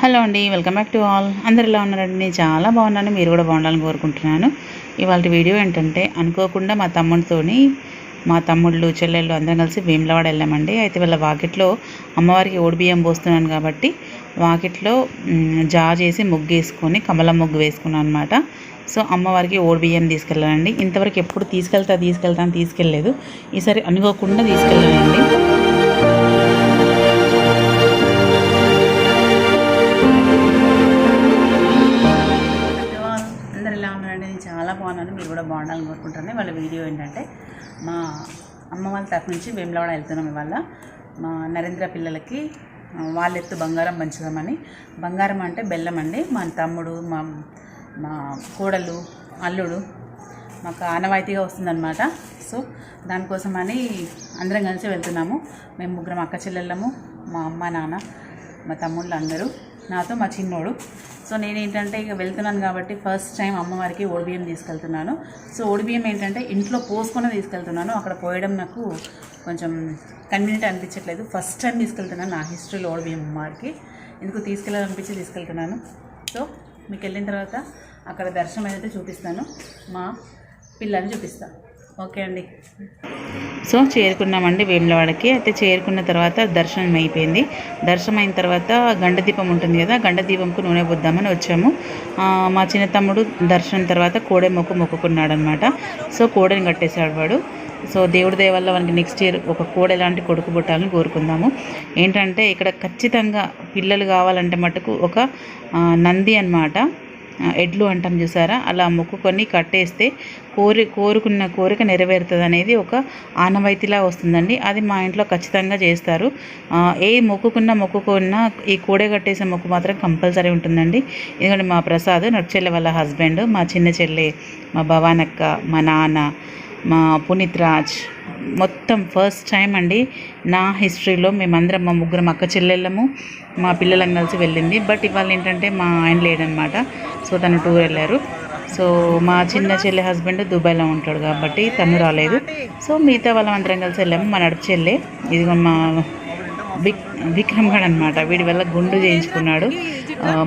Hello అండి welcome back to all. అందరు ఎలా ఉన్నారండి? నేను చాలా బాగున్నాను మీరు కూడా బాగుండాలని కోరుకుంటున్నాను. ఇవాళ వీడియో ఏంటంటే అనుకోకుండా మా తమ్ముడితోని మా తమ్ముళ్ళు చెల్లెళ్ళు అందరం కలిసి వేములవాడ వెళ్ళామండి. అయితే వాళ్ళ వాకిట్లో అమ్మవారికి ఓడిబియ్యం పోస్తున్నాను కాబట్టి వాకిట్లో జా చేసి ముగ్గు వేసుకొని కమలం ముగ్గు వేసుకున్నాను అనమాట సో అమ్మవారికి ఓడిబియ్యం తీసుకెళ్ళానండి ఇంతవరకు ఎప్పుడు తీసుకెళ్తా తీసుకెళ్తా అని తీసుకెళ్ళలేదు. ఈసారి అనుకోకుండా తీసుకెళ్ళానండి. బాగున్నాను మీరు కూడా బాగుండాలని కోరుకుంటాను వాళ్ళ వీడియో ఏంటంటే మా అమ్మ వాళ్ళ తరఫు నుంచి వేములవాడ వెళ్తున్నాం ఇవాళ. మా నరేంద్ర పిల్లలకి వాళ్ళెత్తు ఎత్తు బంగారం పంచుదామని. బంగారం అంటే బెల్లం అండి. మా తమ్ముడు మా మా కోడలు అల్లుడు మాకు ఆనవాయితీగా వస్తుందన్నమాట. సో దానికోసమని అందరం కలిసి వెళ్తున్నాము. మేము ముగ్గురం అక్క చెల్లెళ్ళము మా అమ్మ నాన్న మా తమ్ముళ్ళు అందరూ నాతో మా చిన్నోడు. సో నేను ఏంటంటే ఇక వెళ్తున్నాను కాబట్టి ఫస్ట్ టైం అమ్మవారికి ఓడిబియ్యం తీసుకెళ్తున్నాను. సో ఓడిబియ్యం ఏంటంటే ఇంట్లో పోసుకొని తీసుకెళ్తున్నాను. అక్కడ పోయడం నాకు కొంచెం కన్వీనియంట్ అనిపించట్లేదు. ఫస్ట్ టైం తీసుకెళ్తున్నాను నా హిస్టరీలో ఓడిబియ్యం అమ్మవారికి. ఎందుకు తీసుకెళ్ళాలనిపించి తీసుకెళ్తున్నాను. సో మీకు వెళ్ళిన తర్వాత అక్కడ దర్శనం ఏదైతే చూపిస్తాను. మా పిల్లల్ని చూపిస్తాను ఓకే అండి. సో చేరుకున్నామండి వేములవాడకి. అయితే చేరుకున్న తర్వాత దర్శనం అయిపోయింది. దర్శనం అయిన తర్వాత గండ దీపం ఉంటుంది కదా గండ దీపంకు నూనె పోద్దామని వచ్చాము. మా చిన్న తమ్ముడు దర్శనం తర్వాత కోడె మొక్కు మొక్కుకున్నాడు అనమాట సో కోడెని కట్టేశాడు వాడు. సో దేవుడి దయ వల్ల మనకి నెక్స్ట్ ఇయర్ ఒక కోడ ఎలాంటి కొడుకు పుట్టాలని కోరుకుందాము. ఏంటంటే ఇక్కడ ఖచ్చితంగా పిల్లలు కావాలంటే మటుకు ఒక నంది అనమాట ఎడ్లు అంటాం చూసారా? అలా మొక్కుకొని కట్టేస్తే కోరి కోరుకున్న కోరిక నెరవేరుతుంది అనేది ఒక ఆనవాయితీలా వస్తుందండి. అది మా ఇంట్లో ఖచ్చితంగా చేస్తారు. ఏ మొక్కుకున్న మొక్కుకున్న ఈ కూడే కట్టేసే మొక్కు మాత్రం కంపల్సరీ ఉంటుందండి. ఎందుకంటే మా ప్రసాద్ నడుచెల్లె వాళ్ళ హస్బెండ్ మా చిన్న చెల్లె మా భవానక్క మా నాన్న మా పునీత్ రాజ్ మొత్తం ఫస్ట్ టైం అండి నా హిస్టరీలో మేమందరం మా ముగ్గురం అక్క చెల్లెళ్ళము మా పిల్లలం కలిసి వెళ్ళింది. బట్ ఇవాళ ఏంటంటే మా ఆయన లేడనమాట సో తను టూర్ వెళ్ళారు. సో మా చిన్న చెల్లె హస్బెండ్ దుబాయ్లో ఉంటాడు కాబట్టి తను రాలేదు. సో మిగతా వాళ్ళం అందరం కలిసి వెళ్ళాము. మా నడుపు చెల్లె ఇదిగో మా విక్ విక్రమ్ గడ్ అనమాట వీడి వల్ల గుండు చేయించుకున్నాడు.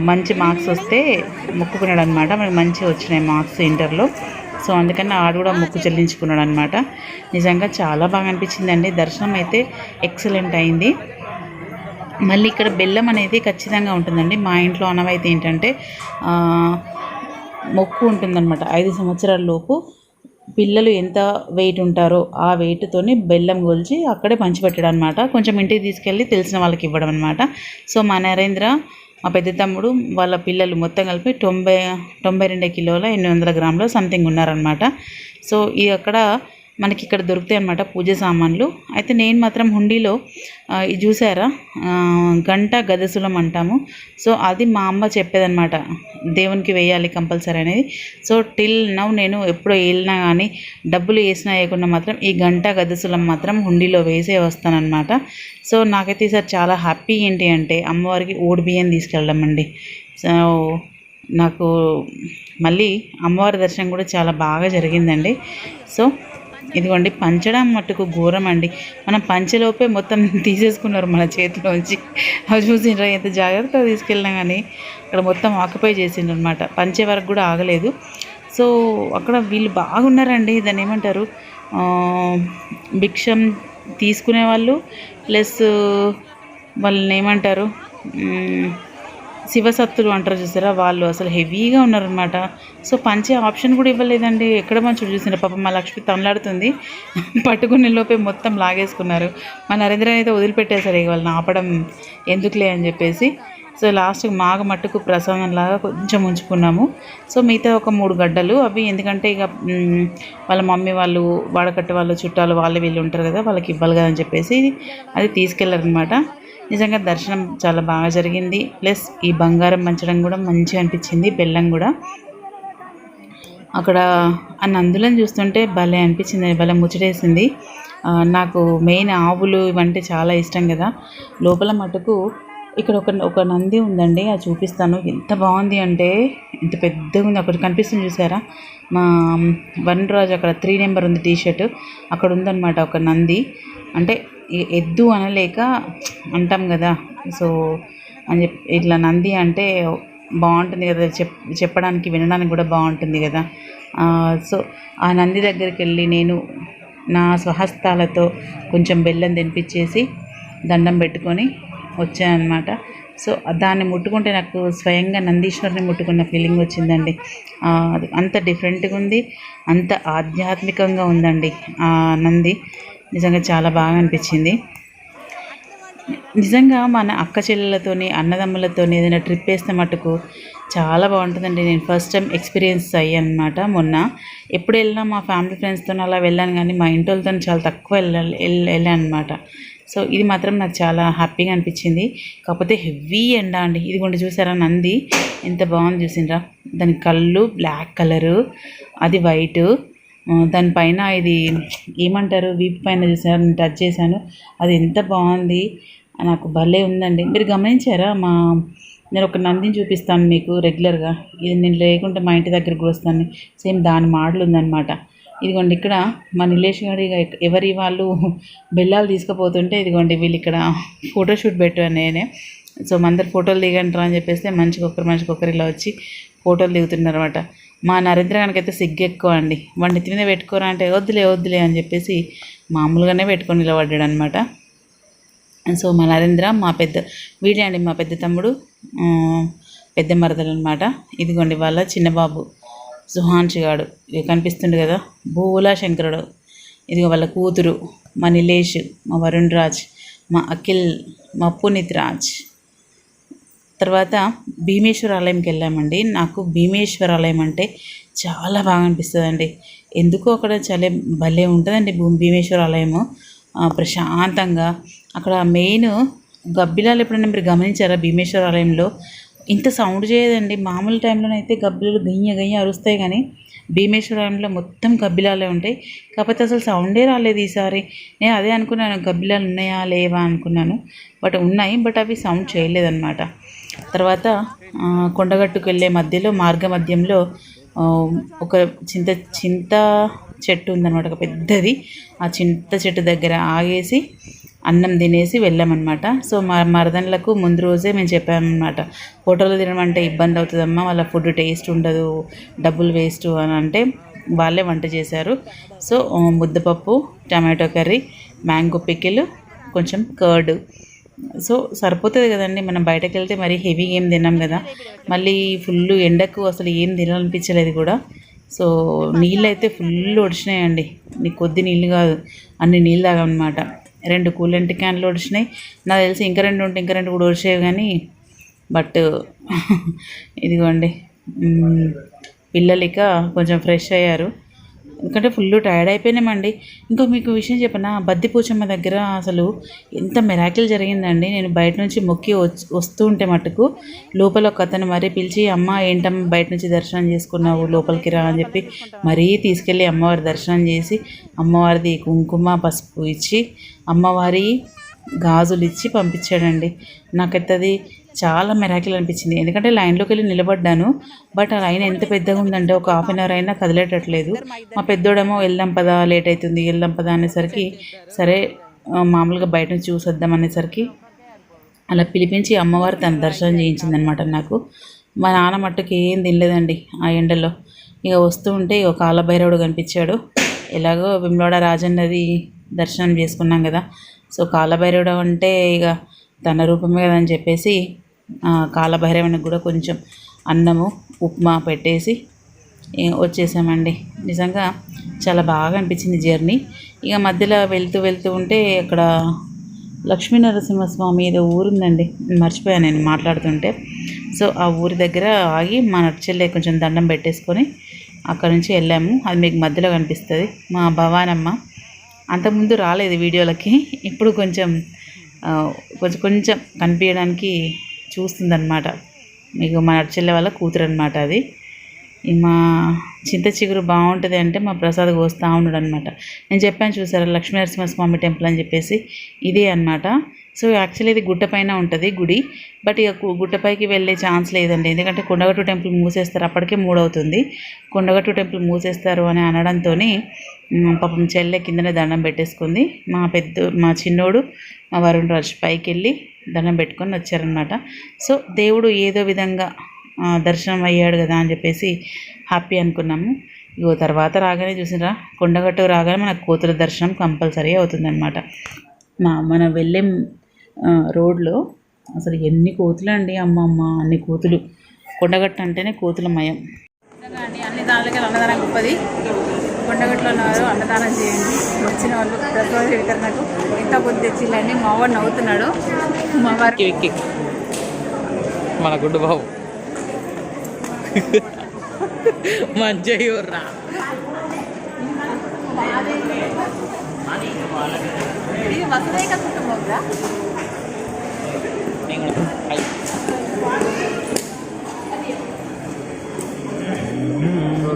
మంచి మార్క్స్ వస్తే మొక్కుకున్నాడు అనమాట మనకి మంచిగా వచ్చినాయి మార్క్స్ ఇంటర్లో. సో అందుకని ఆడు కూడా మొక్కు చెల్లించుకున్నాడు అనమాట నిజంగా చాలా బాగా అనిపించిందండి. దర్శనం అయితే ఎక్సలెంట్ అయింది. మళ్ళీ ఇక్కడ బెల్లం అనేది ఖచ్చితంగా ఉంటుందండి. మా ఇంట్లో అనవైతే ఏంటంటే మొక్కు ఉంటుందన్నమాట. ఐదు సంవత్సరాల లోపు పిల్లలు ఎంత వెయిట్ ఉంటారో ఆ వెయిట్తోని బెల్లం కొలిచి అక్కడే పంచిపెట్టడం అనమాట కొంచెం ఇంటికి తీసుకెళ్ళి తెలిసిన వాళ్ళకి ఇవ్వడం అనమాట సో మా నరేంద్ర మా పెద్ద తమ్ముడు వాళ్ళ పిల్లలు మొత్తం కలిపి తొంభై తొంభై రెండు కిలోల ఎనిమిది వందల గ్రాముల సంథింగ్ ఉన్నారనమాట సో ఈ అక్కడ మనకి ఇక్కడ దొరుకుతాయి అనమాట పూజ సామాన్లు. అయితే నేను మాత్రం హుండీలో ఇది చూసారా? గంట గదసులం అంటాము. సో అది మా అమ్మ చెప్పేదన్నమాట. దేవునికి వేయాలి కంపల్సరీ అనేది. సో టిల్ నవ్ నేను ఎప్పుడో వెళ్ళినా కానీ డబ్బులు వేసినా వేయకుండా మాత్రం ఈ గంట గదసులం మాత్రం హుండీలో వేసే వస్తానన్నమాట. సో నాకైతే ఈసారి చాలా హ్యాపీ ఏంటి అంటే అమ్మవారికి ఓడి బియ్యం తీసుకెళ్ళడం అండి. సో నాకు మళ్ళీ అమ్మవారి దర్శనం కూడా చాలా బాగా జరిగిందండి. సో ఇదిగోండి పంచడం మట్టుకు ఘోరం అండి మనం పంచలోపే మొత్తం తీసేసుకున్నారు మన చేతిలోంచి. అవి చూసిండ్రు ఎంత జాగ్రత్తగా తీసుకెళ్ళినా కానీ అక్కడ మొత్తం ఆక్యుపై చేసిండ్రు అనమాట పంచే వరకు కూడా ఆగలేదు. సో అక్కడ వీళ్ళు బాగున్నారండి దాన్ని ఏమంటారు? భిక్షం తీసుకునే వాళ్ళు ప్లస్ వాళ్ళని ఏమంటారు? శివసత్తులు అంటారు చూసారా? వాళ్ళు అసలు హెవీగా ఉన్నారనమాట సో పంచే ఆప్షన్ కూడా ఇవ్వలేదండి. ఎక్కడ మంచి చూసిన పాపం మా లక్ష్మి తమలాడుతుంది పట్టుకునే లోపే మొత్తం లాగేసుకున్నారు. మా నరేంద్ర అయితే వదిలిపెట్టేశారు ఇక వాళ్ళని ఆపడం ఎందుకులే అని చెప్పేసి. సో లాస్ట్కి మాగ మట్టుకు ప్రసాదం లాగా కొంచెం ఉంచుకున్నాము. సో మిగతా ఒక మూడు గడ్డలు అవి ఎందుకంటే ఇక వాళ్ళ మమ్మీ వాళ్ళు వాడకట్టు వాళ్ళు చుట్టాలు వాళ్ళు వీళ్ళు ఉంటారు కదా వాళ్ళకి ఇవ్వాలి కదా అని చెప్పేసి అది తీసుకెళ్ళారనమాట నిజంగా దర్శనం చాలా బాగా జరిగింది. ప్లస్ ఈ బంగారం పంచడం కూడా మంచిగా అనిపించింది బెల్లం కూడా. అక్కడ ఆ నందులను చూస్తుంటే భలే అనిపించింది భలే ముచ్చటేసింది. నాకు మెయిన్ ఆవులు ఇవంటే చాలా ఇష్టం కదా. లోపల మటుకు ఇక్కడ ఒక ఒక నంది ఉందండి అది చూపిస్తాను. ఎంత బాగుంది అంటే ఎంత పెద్దగా ఉంది. అక్కడ కనిపిస్తుంది చూసారా? మా వన్ రాజు అక్కడ త్రీ నెంబర్ ఉంది టీ షర్ట్ అక్కడ ఉందన్నమాట ఒక నంది. అంటే ఎద్దు అనలేక అంటాం కదా. సో అని చెప్పి ఇట్లా నంది అంటే బాగుంటుంది కదా చెప్ చెప్పడానికి వినడానికి కూడా బాగుంటుంది కదా. సో ఆ నంది దగ్గరికి వెళ్ళి నేను నా స్వహస్తాలతో కొంచెం బెల్లం తినిపించేసి దండం పెట్టుకొని వచ్చానమాట సో దాన్ని ముట్టుకుంటే నాకు స్వయంగా నందీశ్వరిని ముట్టుకున్న ఫీలింగ్ వచ్చిందండి. అంత డిఫరెంట్గా ఉంది అంత ఆధ్యాత్మికంగా ఉందండి ఆ నంది. నిజంగా చాలా బాగా అనిపించింది. నిజంగా మన అక్క చెల్లెలతోని అన్నదమ్ములతోని ఏదైనా ట్రిప్ వేస్తే మటుకు చాలా బాగుంటుందండి. నేను ఫస్ట్ టైం ఎక్స్పీరియన్స్ అయ్యానమాట అనమాట మొన్న. ఎప్పుడు వెళ్ళినా మా ఫ్యామిలీ ఫ్రెండ్స్తో అలా వెళ్ళాను కానీ మా ఇంటి వాళ్ళతో చాలా తక్కువ వెళ్ళాలి వెళ్ళాను అనమాట సో ఇది మాత్రం నాకు చాలా హ్యాపీగా అనిపించింది. కాకపోతే హెవీ ఎండ అండి. ఇదిగోండి చూసారా నంది? ఎంత బాగుంది చూసిండ్రా. దాని కళ్ళు బ్లాక్ కలరు అది వైటు దానిపైన ఇది ఏమంటారు? వీపు పైన చూసారు నేను టచ్ చేశాను. అది ఎంత బాగుంది. నాకు భలే ఉందండి. మీరు గమనించారా? మా నేను ఒక నందిని చూపిస్తాను మీకు రెగ్యులర్గా. ఇది నేను లేకుంటే మా ఇంటి దగ్గరకు వస్తాను. సేమ్ దాని మోడల్ ఉందన్నమాట. ఇదిగోండి ఇక్కడ మా నిలేష్ గారి ఎవరి వాళ్ళు బెల్లాలు తీసుకుపోతుంటే ఇదిగోండి వీళ్ళు ఇక్కడ ఫోటోషూట్ పెట్టాను నేనే. సో మందరు ఫోటోలు దిగంటారా అని చెప్పేస్తే మంచికొకరు ఒకరు మనిషికి ఒకరు ఇలా వచ్చి ఫోటోలు దిగుతున్నారు అనమాట మా నరేంద్ర గారికైతే సిగ్గు ఎక్కువ అండి వాడిని నెత్తి మీద పెట్టుకోరా అంటే వద్దులే వద్దులే అని చెప్పేసి మామూలుగానే పెట్టుకొని నిలబడ్డాడు అనమాట సో మా నరేంద్ర మా పెద్ద వీడే అండి మా పెద్ద తమ్ముడు పెద్ద మరదలు అనమాట ఇదిగోండి వాళ్ళ చిన్నబాబు సుహాన్షి గాడు కనిపిస్తుంది కదా భూలా శంకరుడు. ఇదిగో వాళ్ళ కూతురు మా నిలేష్ మా వరుణ్ రాజ్ మా అఖిల్ మా పునీత్ రాజ్. తర్వాత భీమేశ్వర ఆలయంకి వెళ్ళామండి. నాకు భీమేశ్వర ఆలయం అంటే చాలా బాగా అనిపిస్తుందండి. ఎందుకో అక్కడ చాలా భలే ఉంటుందండి భీమేశ్వర ఆలయము. ప్రశాంతంగా. అక్కడ మెయిన్ గబ్బిలాలు ఎప్పుడైనా మీరు గమనించారా భీమేశ్వర ఆలయంలో? ఇంత సౌండ్ చేయదండి. మామూలు టైంలోనైతే గబ్బిలాలు గయ్య గయ్య అరుస్తాయి కానీ భీమేశ్వరంలో మొత్తం గబ్బిలాలే ఉంటాయి. కాకపోతే అసలు సౌండే రాలేదు ఈసారి. నేను అదే అనుకున్నాను గబ్బిలాలు ఉన్నాయా లేవా అనుకున్నాను. బట్ ఉన్నాయి బట్ అవి సౌండ్ చేయలేదన్నమాట. తర్వాత కొండగట్టుకు వెళ్ళే మధ్యలో మార్గ మధ్యంలో ఒక చింత చింత చెట్టు ఉందన్నమాట ఒక పెద్దది. ఆ చింత చెట్టు దగ్గర ఆగేసి అన్నం తినేసి వెళ్ళామన్నమాట. సో మా మరదన్లకు ముందు రోజే మేము చెప్పామన్నమాట. హోటల్లో తినడం అంటే ఇబ్బంది అవుతుందమ్మా వాళ్ళ ఫుడ్ టేస్ట్ ఉండదు డబ్బులు వేస్ట్ అని అంటే వాళ్ళే వంట చేశారు. సో ముద్దపప్పు టమాటో కర్రీ మ్యాంగో పికిల్ కొంచెం కర్డ్. సో సరిపోతుంది కదండి మనం బయటకు వెళ్తే మరీ హెవీగా ఏం తిన్నాం కదా. మళ్ళీ ఫుల్ ఎండకు అసలు ఏం తినాలనిపించలేదు కూడా. సో నీళ్ళు అయితే ఫుల్ ఒడిచినాయండి. నీ కొద్ది నీళ్ళు కాదు అన్ని నీళ్ళు తాగమన్నమాట. రెండు కూలెంట్ క్యాన్లు ఒడిచినాయి. నాకు తెలిసి ఇంకా రెండు ఉంటే ఇంకా రెండు కూడా ఒడిచాయి కానీ బట్ ఇదిగోండి. పిల్లలు ఇక కొంచెం ఫ్రెష్ అయ్యారు. ఎందుకంటే ఫుల్ టైర్డ్ అయిపోయినామండి. ఇంకో మీకు విషయం చెప్పనా బద్దిపోచమ్మ దగ్గర అసలు ఎంత మెరాకిల్ జరిగిందండి. నేను బయట నుంచి మొక్కి వస్తూ ఉంటే మటుకు లోపల ఒక అతను మరీ పిలిచి అమ్మ ఏంటమ్మ బయట నుంచి దర్శనం చేసుకున్నావు లోపలికి రా అని చెప్పి మరీ తీసుకెళ్ళి అమ్మవారి దర్శనం చేసి అమ్మవారిది కుంకుమ పసుపు ఇచ్చి అమ్మవారి గాజులు ఇచ్చి పంపించాడండి. నాకైతే అది చాలా మెరాకిల్ అనిపించింది. ఎందుకంటే లైన్లోకి వెళ్ళి నిలబడ్డాను. బట్ ఆ లైన్ ఎంత పెద్దగా ఉందంటే ఒక హాఫ్ అన్ అవర్ అయినా కదిలేటట్లేదు. మా పెద్దోడేమో వెళ్దాం పదా లేట్ అవుతుంది వెళ్దాం పదా అనేసరికి సరే మామూలుగా బయట నుంచి చూసొద్దాం అనేసరికి అలా పిలిపించి అమ్మవారు తన దర్శనం చేయించింది అనమాట నాకు. మా నాన్న మట్టుకు ఏం తినలేదండి ఆ ఎండలో. ఇక వస్తూ ఉంటే ఇక కాలభైరవుడు కనిపించాడు. ఎలాగో విమ్లోడ రాజన్నది దర్శనం చేసుకున్నాం కదా. సో కాలభైరవుడు అంటే ఇక తన రూపమే కదా అని చెప్పేసి కాలభైరవునికి కూడా కొంచెం అన్నము ఉప్మా పెట్టేసి వచ్చేసామండి. నిజంగా చాలా బాగా అనిపించింది జర్నీ. ఇక మధ్యలో వెళ్తూ వెళ్తూ ఉంటే అక్కడ లక్ష్మీనరసింహస్వామి ఏదో ఊరుందండి మర్చిపోయాను నేను మాట్లాడుతుంటే. సో ఆ ఊరి దగ్గర ఆగి మా నడిచెల్లే కొంచెం దండం పెట్టేసుకొని అక్కడ నుంచి వెళ్ళాము. అది మీకు మధ్యలో కనిపిస్తుంది. మా భవానమ్మ. అంతకుముందు రాలేదు వీడియోలకి. ఇప్పుడు కొంచెం కొంచెం కొంచెం కనిపించడానికి చూస్తుందన్నమాట. మీకు మా నడిచెల్లె వాళ్ళ కూతురు అనమాట అది మా చింత చిగురు బాగుంటుంది అంటే మా ప్రసాద్ కోస్తూ ఉన్నాడు అనమాట నేను చెప్పాను చూసారా లక్ష్మీ నరసింహస్వామి టెంపుల్ అని చెప్పేసి. ఇదే అన్నమాట. సో యాక్చువల్లీ ఇది గుట్టపైన ఉంటుంది గుడి బట్ ఇక గుట్టపైకి వెళ్ళే ఛాన్స్ లేదండి. ఎందుకంటే కొండగట్టు టెంపుల్ మూసేస్తారు అప్పటికే మూడవుతుంది. కొండగట్టు టెంపుల్ మూసేస్తారు అని అనడంతో పాపం చెల్లె కిందనే దండం పెట్టేసుకుంది. మా పెద్ద మా చిన్నోడు మా వరుణ్ రాజు పైకి వెళ్ళి దండం పెట్టుకొని వచ్చారనమాట సో దేవుడు ఏదో విధంగా దర్శనం అయ్యాడు కదా అని చెప్పేసి హ్యాపీ అనుకున్నాము. ఇగో తర్వాత రాగానే చూసినరా కొండగట్టు రాగానే మనకు కోతుల దర్శనం కంపల్సరీ అవుతుందన్నమాట. మా మన వెళ్ళే రోడ్లో. అసలు ఎన్ని కోతులు అండి అమ్మమ్మ అన్ని కోతులు. కొండగట్టు అంటేనే కోతుల మయం. అన్ని దానిలకి అన్నదానం గొప్పది. కొండగట్లో ఉన్నారు అన్నదానం చేయండి. వచ్చిన వాళ్ళు ప్రతిరోజు వికరణకు ఇంత కొద్ది తెచ్చిల్లండి మా వాడు నవ్వుతున్నాడు. మా వారికి మన గుడ్డు బాబు. మంచిగా వసుదైక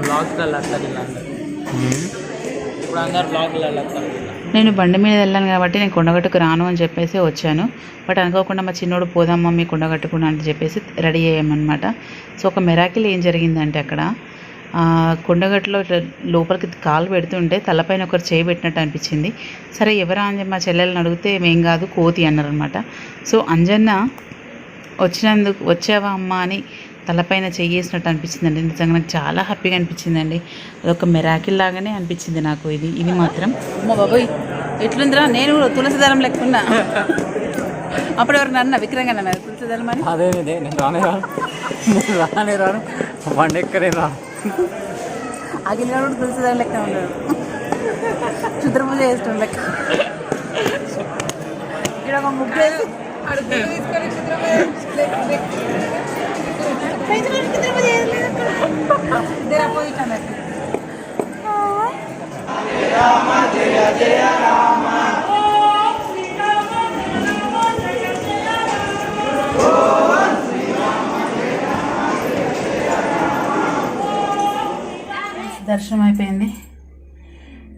బ్లాగ్స్లలో ఇప్పుడు అందరు బ్లాగ్లలో నేను బండి మీద వెళ్ళాను కాబట్టి నేను కొండగట్టుకు రాను అని చెప్పేసి వచ్చాను. బట్ అనుకోకుండా మా చిన్నోడు పోదాం మమ్మీ కొండగట్టుకున్నా అని చెప్పేసి రెడీ అయ్యామన్నమాట. సో ఒక మెరాకిల్ ఏం జరిగిందంటే అక్కడ కుండగట్లో ఇట్లా లోపలికి కాలు పెడుతుంటే తలపైన ఒకరు చేయి పెట్టినట్టు అనిపించింది. సరే ఎవరా అని మా చెల్లెల్ని అడిగితే మేం కాదు కోతి అన్నారనమాట సో అంజన్న వచ్చినందుకు వచ్చావా అమ్మ అని తలపైన చెయ్యేసినట్టు అనిపించిందండి. నిజంగా నాకు చాలా హ్యాపీగా అనిపించిందండి. అదొక మెరాకిల్ లాగానే అనిపించింది నాకు ఇది. ఇది మాత్రం. అమ్మ బాబోయ్ ఎట్లుందిరా? నేను కూడా తులసి లెక్కున్నా. అప్పుడు ఎవరు నన్న విక్రంగా అన్నారు తులసి దళం అని? అదే నేను రానే రాను. రానే రాను. రాను. అఖిల్ గారు కూడా తులసి దాని లెక్క ఉన్నాడు క్షుద్ర పూజ చేస్తాం లెక్క. ఇక్కడ ఒక ముగ్గురు వేసి ఇద్దరు అపోజిట్ అన్నట్టు. దర్శనం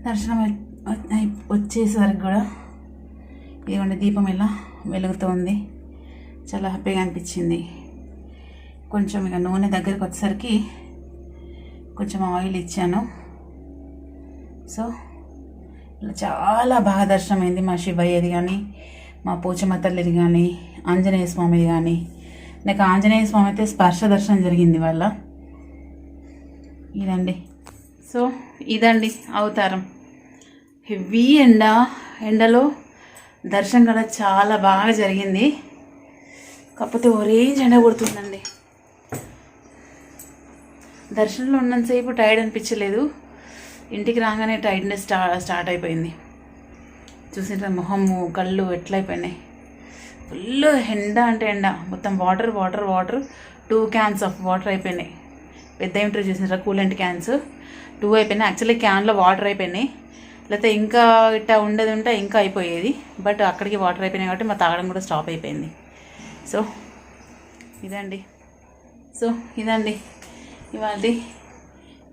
దర్శనం వచ్చేసరికి కూడా ఇదిగోండి దీపం ఇలా వెలుగుతుంది చాలా హ్యాపీగా అనిపించింది. కొంచెం ఇక నూనె దగ్గరికి వచ్చేసరికి కొంచెం ఆయిల్ ఇచ్చాను. సో ఇలా చాలా బాగా దర్శనం అయింది మా శివయ్యది కానీ మా పోచమ్మ తల్లిది కానీ ఆంజనేయ స్వామిది కానీ. నాకు ఆంజనేయ స్వామి అయితే స్పర్శ దర్శనం జరిగింది వాళ్ళ. ఇదండి. సో ఇదండి అవతారం. హెవీ ఎండ. ఎండలో దర్శనం కూడా చాలా బాగా జరిగింది. కాకపోతే ఒరే ఎండ కొడుతుందండి. దర్శనంలో ఉన్నంతసేపు టైర్డ్ అనిపించలేదు. ఇంటికి రాగానే టైర్డ్నెస్ స్టా స్టార్ట్ అయిపోయింది. చూసింటే మొహము కళ్ళు ఎట్లయిపోయినాయి. ఫుల్ ఎండ అంటే ఎండ. మొత్తం water water water. Two cans of water అయిపోయినాయి. పెద్ద ఇంటర్ చూసినారా కూలెంట్ క్యాన్స్. టూ అయిపోయినాయి. యాక్చువల్లీ క్యాన్లో వాటర్ అయిపోయినాయి. లేకపోతే ఇంకా ఇట్టా ఉండేది ఉంటే ఇంకా అయిపోయేది. బట్ అక్కడికి వాటర్ అయిపోయినాయి కాబట్టి మా తాగడం కూడా స్టాప్ అయిపోయింది. సో ఇదండి. సో ఇదండి. ఇవాళ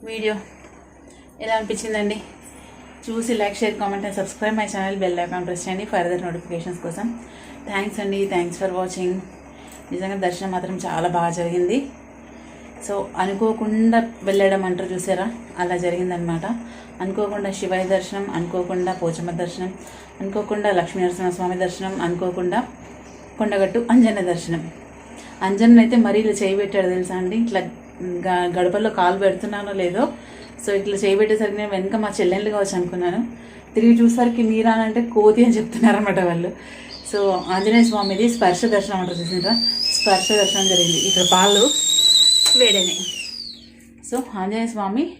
వీడియో. ఎలా అనిపించిందండి? చూసి like share comment and subscribe my channel bell icon press చేయండి ఫర్దర్ నోటిఫికేషన్స్ కోసం. థ్యాంక్స్ అండి. Thanks for watching. నిజంగా దర్శనం మాత్రం చాలా బాగా జరిగింది. సో అనుకోకుండా వెళ్ళడం అంటారు చూసారా? అలా జరిగిందనమాట అనుకోకుండా శివాయి దర్శనం అనుకోకుండా పోచమ్మ దర్శనం అనుకోకుండా లక్ష్మీ నరసింహస్వామి దర్శనం అనుకోకుండా కొండగట్టు అంజన్న దర్శనం. అంజన్ అయితే మరీ ఇలా చేయిబెట్టాడు తెలుసా అండి? ఇట్లా గ- గడపల్లో కాలు పెడుతున్నానో లేదో సో ఇట్లా చేయి పెట్టేసరికి నేను వెనుక మా చెల్లెళ్ళు కావచ్చు అనుకున్నాను. తిరిగి చూసరికి మీరా అంటే కోతి అని చెప్తున్నారన్నమాట వాళ్ళు. సో ఆంజనేయ స్వామిది స్పర్శ దర్శనం అంటారు చూసిండ్రా? స్పర్శ దర్శనం జరిగింది. ఇక్కడ పాలు వేడని సో ఆంజనేయ స్వామి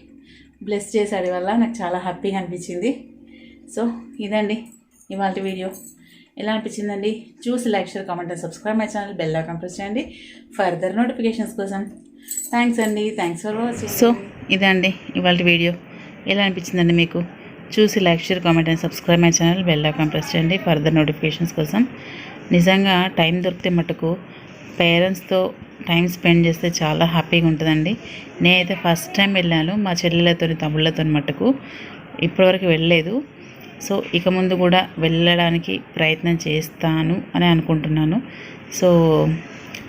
బ్లెస్ చేశాడు వల్ల నాకు చాలా హ్యాపీగా అనిపించింది. సో ఇదండి ఇవాళ వీడియో. ఎలా అనిపించిందండి? చూసి like share comment and subscribe my channel. Bell icon press చేయండి ఫర్దర్ నోటిఫికేషన్స్ కోసం. థ్యాంక్స్ అండి. Thanks for watching. సో ఇదండి ఇవాళ వీడియో. ఎలా అనిపించిందండి మీకు? చూసి like share comment and subscribe my channel. Bell icon press చేయండి ఫర్దర్ నోటిఫికేషన్స్ కోసం. నిజంగా టైం దొరికితే మటుకు పేరెంట్స్తో టైం స్పెండ్ చేస్తే చాలా హ్యాపీగా ఉంటుందండి. నేనైతే ఫస్ట్ టైం వెళ్ళాను మా చెల్లెలతో తమ్ముళ్ళతో మటుకు ఇప్పటివరకు వెళ్ళలేదు. సో ఇక ముందు కూడా వెళ్ళడానికి ప్రయత్నం చేస్తాను అని అనుకుంటున్నాను. సో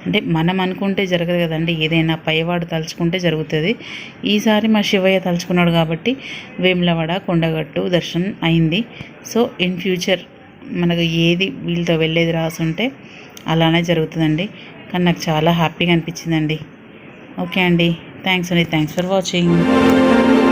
అంటే మనం అనుకుంటే జరగదు కదండి. ఏదైనా పైవాడు తలుచుకుంటే జరుగుతుంది. ఈసారి మా శివయ్య తలుచుకున్నాడు కాబట్టి వేములవాడ కొండగట్టు దర్శనం అయింది. సో ఇన్ ఫ్యూచర్ మనకు ఏది వీళ్ళతో వెళ్ళేది రాసుంటే అలానే జరుగుతుందండి. కానీ నాకు చాలా హ్యాపీగా అనిపించిందండి. ఓకే అండి. థ్యాంక్స్ అండి. Thanks for watching.